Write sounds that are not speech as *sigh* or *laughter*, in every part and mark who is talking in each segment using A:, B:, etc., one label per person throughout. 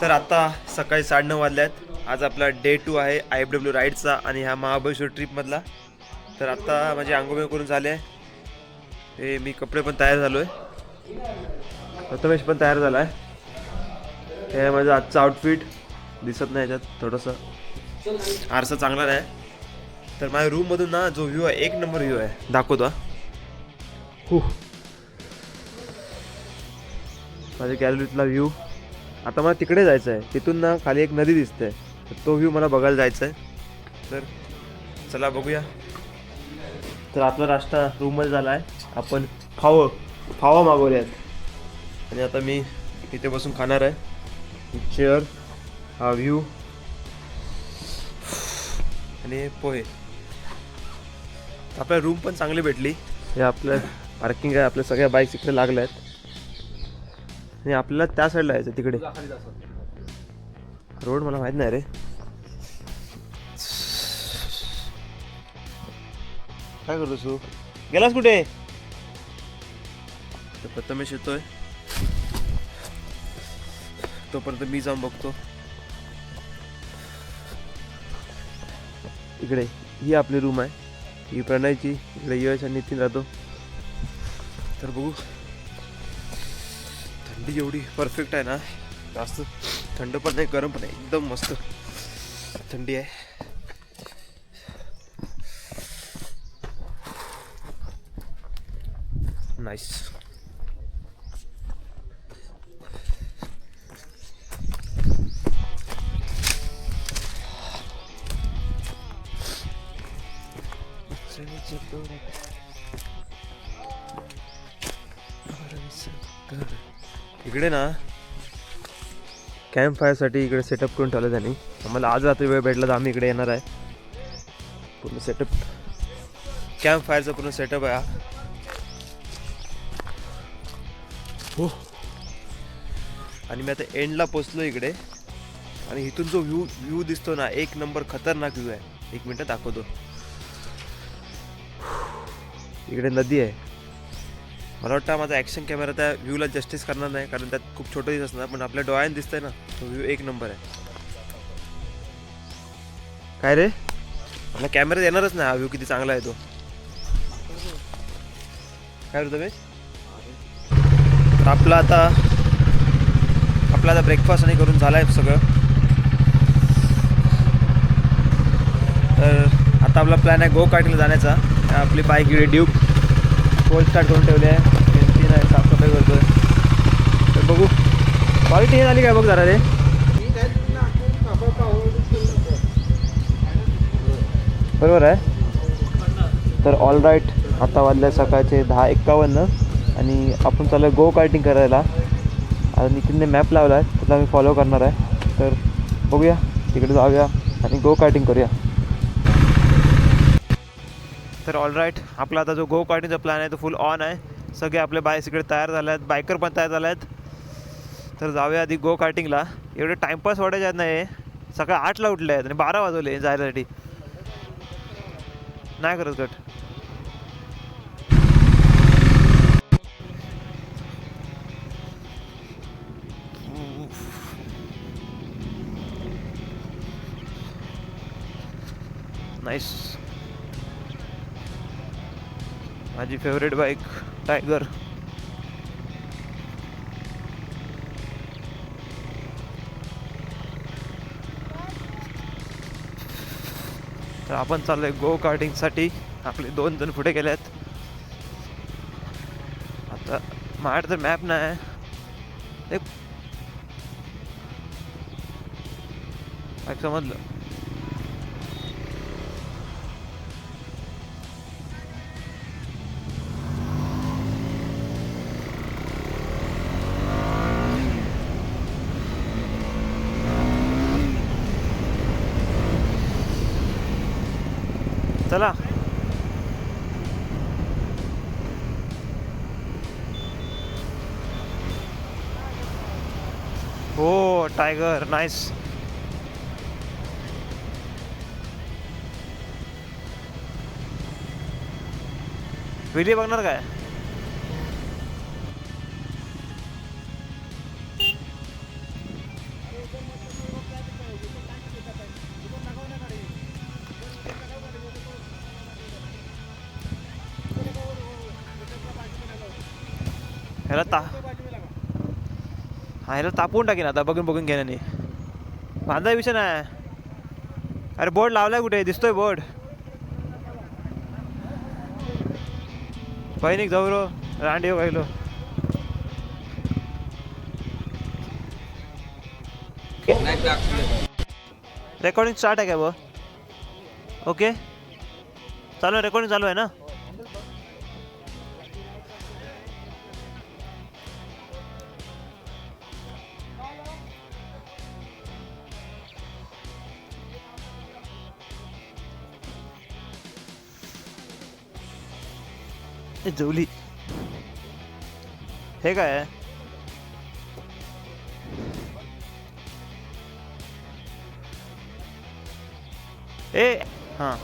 A: तर आता सकाळी साडेनऊ वाजल्यात. आज आपला डे टू आहे आय एफ डब्ल्यू राईडचा आणि हा महाबळेश्वर ट्रिपमधला तर आता माझे आंघोळ करून झाले. हे मी कपडे पण तयार झालो आहे प्रथमेश पण तयार झाला आहे हे माझं आजचं आउटफिट दिसत नाही याच्यात थोडंसं. आरसा चांगला नाही. तर माझ्या रूममधून ना जो व्ह्यू आहे एक नंबर व्ह्यू आहे. दाखवतो हा. माझ्या गॅलरीतला व्ह्यू आता मला तिकडे जायचं आहे तिथून ना खाली एक नदी दिसते. तर तो व्ह्यू मला बघायला जायचा आहे तर चला बघूया. तर आपला नाश्ता रूममध्ये झाला आहे आपण फावं फावा मागवले आहेत आणि आता मी इथे बसून खाणार आहे. चेअर हा व्ह्यू आणि पोहे. आपल्या रूम पण चांगली भेटली. हे आपलं पार्किंग आहे. आपल्या सगळ्या बाईक्स इकडे लागल्या आहेत आणि आपल्याला त्या साईडला यायचं तिकडे. रोड मला माहीत नाही रे. काय करतोस तू? गेलास कुठे? तर प्रथमेश येतोय. तोपर्यंत मी जाऊन बघतो. इकडे ही आपली रूम आहे. ही प्रणयची इकडे यश आणि नितीन राहतो. तर बघू. थंडी जेवढी परफेक्ट आहे ना जास्त थंड पण नाही गरम पण नाही एकदम मस्त थंडी आहे. नाईस इकडे ना. कॅम्प फायरसाठी इकडे सेटअप करून ठेवलं त्यांनी. आम्हाला आज रात्री वेळ भेटला तर आम्ही इकडे येणार आहे. पूर्ण सेटअप कॅम्प फायरचा पूर्ण सेटअप आहे हा. हो. आणि मी आता एंडला पोचलो इकडे. आणि इथून जो व्ह्यू व्ह्यू दिसतो ना एक नंबर खतरनाक व्ह्यू आहे. एक मिनटं दाखवतो. इकडे नदी आहे. मला वाटतं माझा ॲक्शन कॅमेरा त्या व्ह्यूला जस्टिस करणार नाही कारण त्यात खूप छोटं दिसत असणार पण आपल्या डोळ्याने दिसतंय ना तो व्ह्यू एक नंबर आहे. काय रे? मला कॅमेरा येणारच नाही हा व्ह्यू किती चांगला आहे तो. काय करतो रमेश तर आपला आता आपला आता ब्रेकफास्ट आणि करून झाला आहे सगळं. तर आता आपला प्लॅन आहे गो कार्टिंगला जाण्याचा. आपली बाईक ड्यूक ड्यूक स्टार्ट करून ठेवले आहे. तीन आहे साफसफाई करतोय. तर बघू. क्वालिटी हे झाली काय बघ जरा रे बरोबर आहे. तर ऑल राईट आता वाजल्या सकाळचे दहा एक्कावन्न आणि आपण चालू गो कार्टिंग करायला. आता नितीनने मॅप लावला आहे त्याला मी फॉलो करणार आहे. तर बघूया तिकडे जाऊया आणि गो कार्टिंग करूया. तर ऑल राईट आपला आता जो गो कार्टिंगचा प्लॅन आहे तो फुल ऑन आहे. सगळे आपले बायस इकडे तयार झाले आहेत. बायकर पण तयार झाले आहेत. तर जाऊया आधी गो कार्टिंगला एवढे टाईमपास वाटायचे आहेत नाही सकाळी आठला उठले आहेत आणि बारा वाजवले जायसाठी नाही करत गट. नाईस माझी फेवरेट बाईक टायगर तर आपण चाललोय गो कार्टिंगसाठी आपले दोन जण पुढे गेले आहेत आता माझ्याकडे तर मॅप नाही एक समजलं? चला। हो टायगर नाईस व्हिडिओ बघणार काय? ह्याला ता हा ह्याला तापवून टाकेन आता बघून बघून घेण्याने बांधा विषय नाही. अरे बोर्ड लावलाय कुठे? दिसतोय बोर्ड. पहिनिक जाऊ रो. रांडे पहिलो रेकॉर्डिंग स्टार्ट आहे का ब ओके चालू आहे रेकॉर्डिंग चालू आहे ना? ए, जेवली हे काय? ए! हां.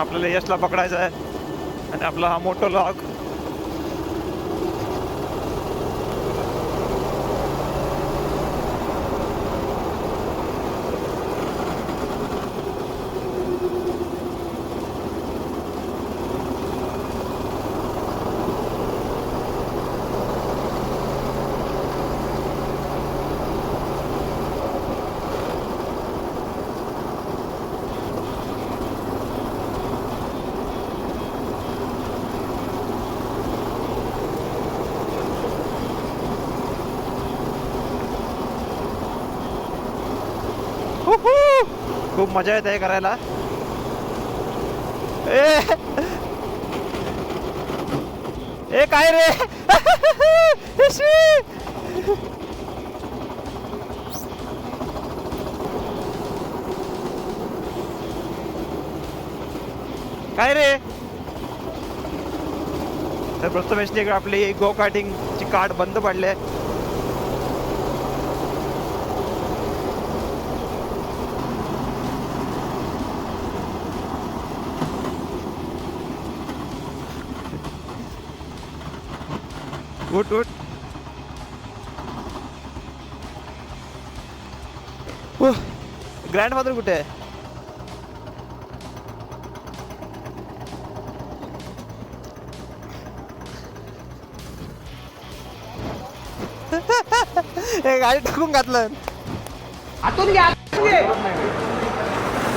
A: आपल्याला यशला पकडायचं आहे. आणि आपला हा मोठा लॉक खूप मजा येते हे करायला. ए! ए काय रे? काय रे? तर प्रथमेशने आपली गो कार्टिंगची कार्ड बंद पडले उठ उठ. ग्रँड फादर कुठे आहे? *laughs* गाडी टाकून घातलं.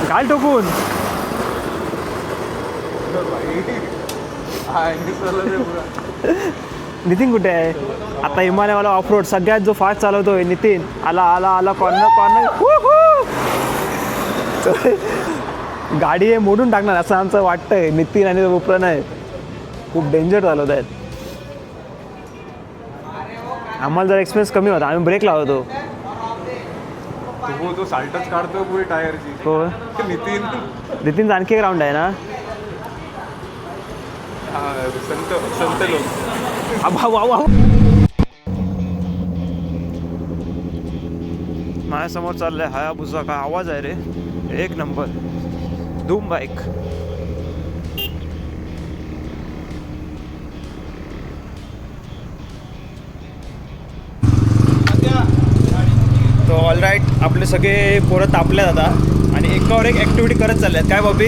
A: गाडी टाकून *laughs* *laughs* नितीन कुठे आहे? आता हिमालयवाला ऑफ रोड सगळ्यात जो फास्ट चालवतोय नितीन. आला आला आला कॉर्नर कॉर्नर *laughs* गाडी हे मोडून टाकणार असं आमचं वाटतंय. नितीन आणि नाही खूप डेंजर चालवत आहेत. आम्हाला जर एक्सपिरियन्स कमी होता आम्ही ब्रेक लावतो.
B: हो तो साल्टच काढतोय पुढे टायरची.
A: हो.
B: नितीन.
A: नितीनचा आणखी एक राऊंड आहे ना?
B: संत संत लोक. *laughs*
A: माझ्यासमोर चाललाय हा भुसा का आवाज आहे रे. एक नंबर. धूम बाईक. तो ऑल राईट आपले सगळे पोरं तापले आता. आणि एकावर एक ऍक्टिव्हिटी करत चालले आहेत काय बाबी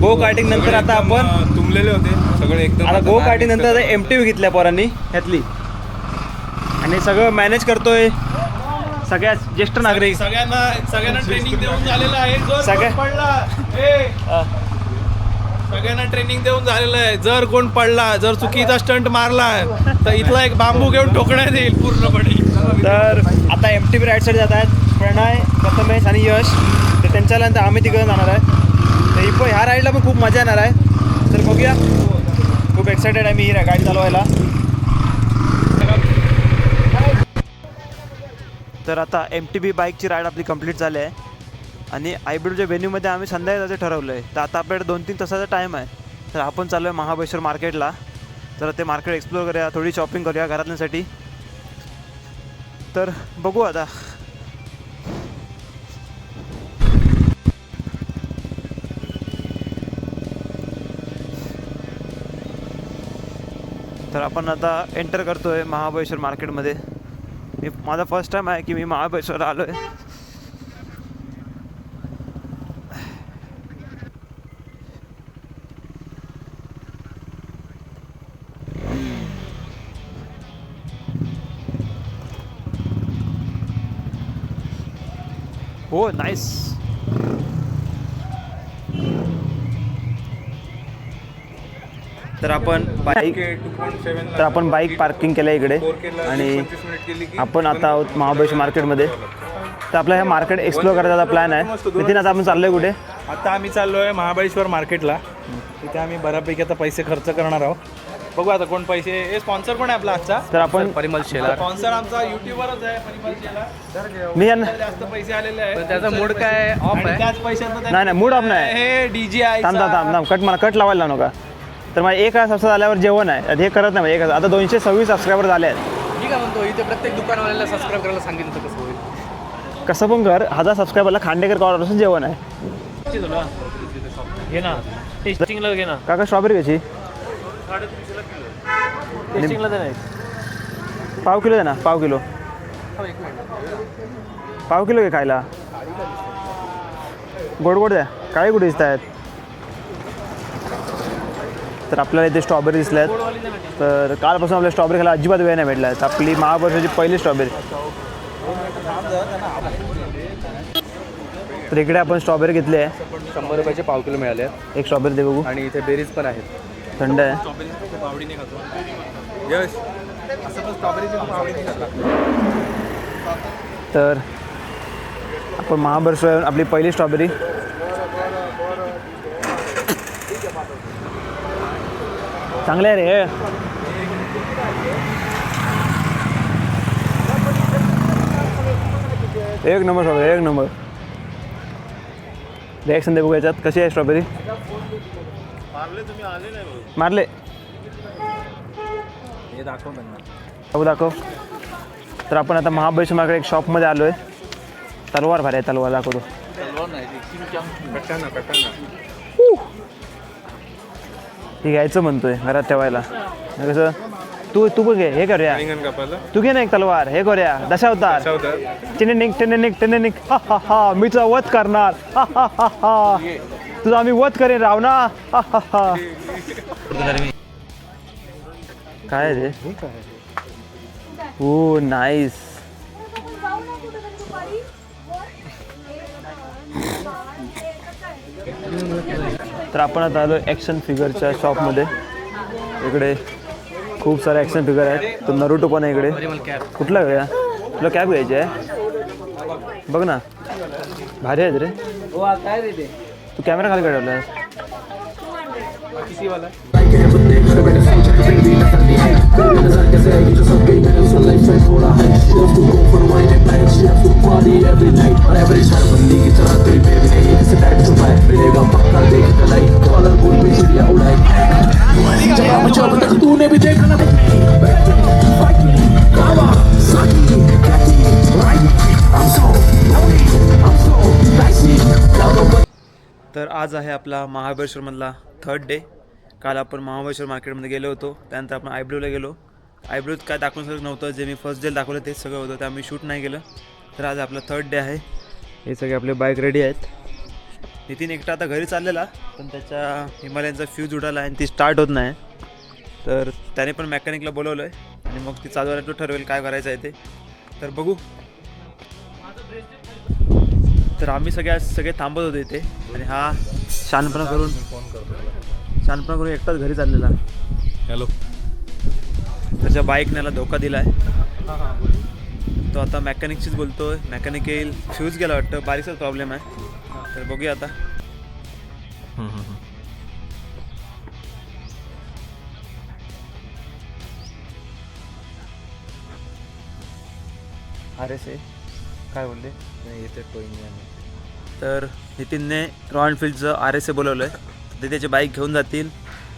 A: गो कार्टिंग नंतर आता आपण
B: तुंबलेले होते सगळे एकदम
A: आता गो कार्टिंग नंतर आता एम टी घेतल्या पोरांनी ह्यातली. आणि सगळं मॅनेज करतोय. सगळ्यात ज्येष्ठ नागरिक.
C: सगळ्यांना सगळ्यांना ट्रेनिंग देऊन झालेलं आहे. जर
A: सगळ्या-
C: कोण पडला ए, सगळ्यांना ट्रेनिंग देऊन झालेलं आहे. जर कोण पडला जर चुकीचा स्टंट मारला तर इथला एक बांबू घेऊन ठोकण्यात येईल पूर्णपणे.
A: तर आता M T B right side जात आहेत. प्रणय प्रथमेश आणि यश. तर त्यांच्यानंतर आम्ही तिकडे जाणार आहे. तर ही पण ह्या राईडला पण खूप मजा येणार आहे. तर बघूया. खूप एक्सायटेड आहे मी ही गाडी चालवायला. तर आता एम टी बी बाईकची राईड आपली कंप्लीट झाली आहे. आणि आयबीडूच्या व्हेन्यूमध्ये आम्ही संध्याकाळी जायचं ठरवलं आहे तर आता आपल्याकडे दोन तीन तासाचा टाईम आहे. तर आपण चाललो आहे महाबळेश्वर मार्केटला तर ते मार्केट एक्सप्लोअर करूया थोडी शॉपिंग करूया घरातल्यासाठी. तर बघू आता. तर आपण आता एंटर करतो आहे महाबळेश्वर मार्केटमध्ये. मी माझा फर्स्ट टाईम आहे की मी महाबळेश्वर आलो आहे हो नाईस तर आपण बाईक तर आपण बाईक पार्किंग केलं इकडे. आणि आपण आता आहोत महाबळेश्वर मार्केटमध्ये तर आपला हे मार्केट एक्सप्लोर करायचा प्लॅन आहे. नितीन आता आपण चाललोय कुठे?
C: आता आम्ही चाललोय महाबळेश्वर मार्केटला तिथे आम्ही बऱ्यापैकी आता पैसे खर्च करणार आहोत. बघू आता कोण पैसे हे स्पॉन्सर कोण आहे आपला आजचा.
A: तर आपण
D: परिमल शेलार.
C: स्पॉन्सर आमचा युट्यूबरच आहे परिमल शेलार.
A: मी यांना
C: जास्त पैसे आलेले आहेत.
D: त्याचा मूड काय? ऑफ आहे?
C: त्याच पैशांना
A: नाही नाही मूड ऑफ नाही.
C: हे डीजे आहे
A: थांब थांब थांब कट मला कट लावायला लावू नका. तर मला एक सबस्क्राईब झाल्यावर जेवण आहे. आता हे करत नाही एक आता दोनशे सव्वीस सबस्क्रायबर झाले आहेत.
D: मी काय म्हणतो इथे प्रत्येक दुकानवाल्याला सबस्क्राईब करायला सांगितलं तर कसं होईल.
A: कसं पण कर हजार सबस्क्रायबरला खांडेकर कॉर्नरपासून जेवण आहे.
E: घे ना टेस्टिंगला घे ना.
A: काका स्ट्रॉबेरी कशी
E: टेस्टिंगला दे नाही
A: पाव किलो दे ना पाव किलो. पाव किलो घे खायला. गोड गोड द्या काय कुठे दिसत आहेत तर आपल्याला इथे स्ट्रॉबेरी दिसल्या आहेत तर कालपासून आपल्याला स्ट्रॉबेरी खायला अजिबात वेळ नाही भेटला. आहे आपली महाबळेश्वरची पहिली स्ट्रॉबेरी तर इकडे आपण स्ट्रॉबेरी घेतली आहे.
D: शंभर रुपयाचे पाव किलो मिळाले आहेत.
A: एक स्ट्रॉबेरी दे बघू.
D: आणि इथे बेरीज पण आहेत.
A: थंड आहे.
B: यश
A: तर आपण महाबळेश्वर आपली पहिली स्ट्रॉबेरी चांगले आहे रे. एक नंबर स्ट्रॉबेरी एक नंबर. रिॲक्शन दे बघू याच्यात. कशी आहे स्ट्रॉबेरी मारले
C: हे दाखव
A: दाखव. तर आपण आता महाबळेश्वर मार्केट एक शॉपमध्ये आलो आहे तलवार भारी आहे तलवार दाखवतो. हे घ्यायचं म्हणतोय घरात ठेवायला. कसं तू तू पण घे हे करूया.
B: रिंगण कापायला.
A: तू घे ना एक तलवार हे करूया. दशावतार
B: होतात
A: टिने निक टिने निक टिने निक हा हा हा मी तुझा वध करणार. हा हा हा हा. तुझा आम्ही वध करेन रावणा हा हा हा. काय आहे रे ओ नाईस. तर आपण आता आलो ॲक्शन फिगरच्या शॉपमध्ये इकडे खूप सारे ॲक्शन फिगर आहेत. तो नरुटो पण आहे इकडे. कुठला घेऊया तुला कॅब घ्यायची आहे? बघ ना. भारी आहेत रे. तू कॅमेरा खाली काढवला तर आज आहे आपला महाबळेश्वरमधला थर्ड डे काल आपण महाबळेश्वर मार्केटमध्ये गेलो होतो. त्यानंतर आपण आयब्रोला गेलो. आयब्रोज काय दाखवून सगळं नव्हतं. जे मी फर्स्ट डे दाखवलं तेच सगळं होतं. ते आम्ही शूट नाही केलं. तर आज आपला थर्ड डे आहे. हे सगळे आपले बाईक रेडी आहेत. नितीन एकटा आता घरी चाललेला पण त्याच्या हिमालयनचा फ्यूज उडाला आणि ती स्टार्ट होत नाही. तर त्याने पण मेकॅनिकला बोलवलं आहे आणि मग ती चालवायला तो ठरवेल काय करायचं आहे ते. तर बघू. तर आम्ही सगळ्या सगळे थांबत होते इथे. आणि हा शानपणा करून शानपणा करून एकटाच घरी चाललेला.
B: हॅलो
A: त्याच्या बाईकने याला धोका दिलाय. तो आता मेकॅनिकशीच बोलतोय. मेकॅनिक येईल. फ्यूज गेला वाटतं. बारीकचाच प्रॉब्लेम आहे. तर बघूया आता. अरे से काय बोलले?
D: नाही इथे टोईंग
A: तर नितीनने रॉयल एनफिल्डचं आर एस ए बोलवलं आहे ते त्याची बाईक घेऊन जातील.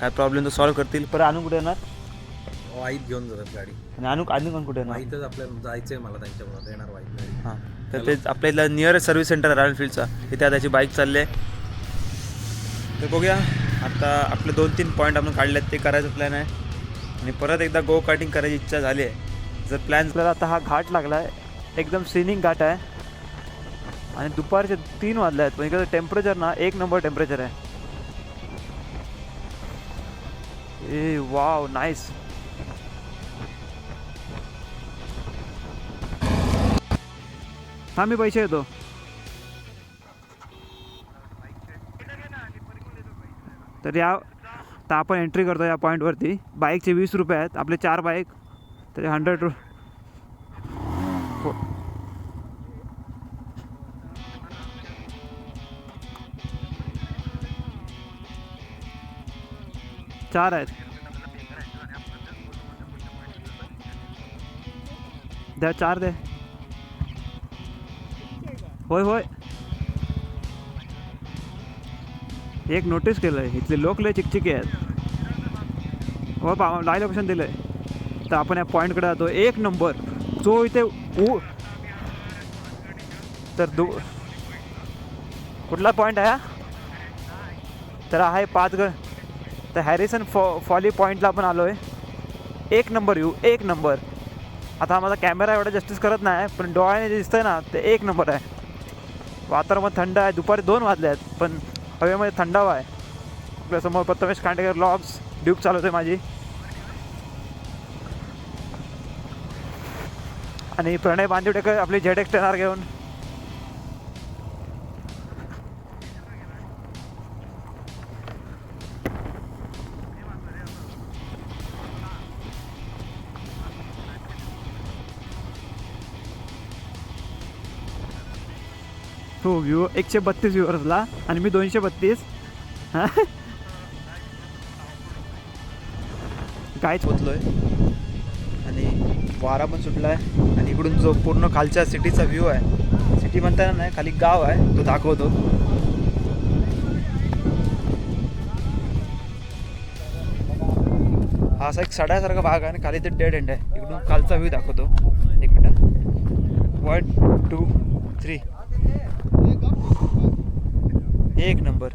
A: काय प्रॉब्लेम तो सॉल्व्ह करतील. परत आणू कुठे येणार?
F: वाईट घेऊन जातात गाडी.
A: आणि आणू पण कुठे येणार
F: वाईटच आपल्याला जायचंय मला त्यांच्याबरोबर येणार वाईट गाडी
A: हां. तर ते आपल्या इथलं नियरेस्ट सर्व्हिस सेंटर आहे रॉयल एनफिल्डचा तिथे आता त्याची बाईक चालली आहे. तर बघूया आता आपले दोन तीन पॉईंट आपण काढले आहेत ते करायचं प्लॅन आहे. आणि परत एकदा गो कार्टिंग करायची इच्छा झाली आहे. जर प्लॅन आपल्याला आता हा घाट लागला आहे एकदम सिनिंग घाट आहे. आणि दुपारचे तीन वाजले आहेत पण इकडे टेम्परेचर ना एक नंबर टेम्परेचर आहे. ए वाव नाईस हा मी पैसे येतो. तर या तर आपण एंट्री करतो या पॉईंटवरती बाईकचे वीस रुपये आहेत. आपले चार बाईक तरी हंड्रेड रु हो. चार आहेत. द्या चार द्या. होय होय. एक नोटीस केलं आहे इथले लोक लय चिकचिके आहेत. हो पा लाय लोकेशन दिलं आहे तर आपण या पॉईंटकडे जातो. एक नंबर जो इथे ऊ तर दो कुठला पॉईंट आहे हा? तर आहे पाच ग तर हॅरिसन फॉ फॉली पॉईंटला आपण आलो आहे एक नंबर येऊ एक नंबर आता हा माझा कॅमेरा एवढा जस्टिस करत नाही पण डोळ्याने जे दिसतंय ना ते एक नंबर आहे. वातावरण थंड आहे. दुपारी दोन वाजले आहेत पण हवेमध्ये थंडावा आहे. आपल्यासमोर प्रथमेश खांडेकर लॉग्स ड्यूक चालवते माझी. आणि प्रणय बांदिवडेकर आपली झेड एक्स टेनार घेऊन हो व्ह्यू एकशे बत्तीस व्ह्युअर्सला आणि मी दोनशे बत्तीस. कायच पोचलोय आणि वारा पण सुटला आहे आणि इकडून जो पूर्ण खालच्या सिटीचा व्ह्यू आहे सिटी म्हणताना नाही खाली गाव आहे तो दाखवतो. हा असा एक सड्यासारखा भाग आहे आणि खाली ते डेड एंड आहे. इकडून खालचा व्ह्यू दाखवतो. एक मिनिट. वन टू थ्री एक नंबर.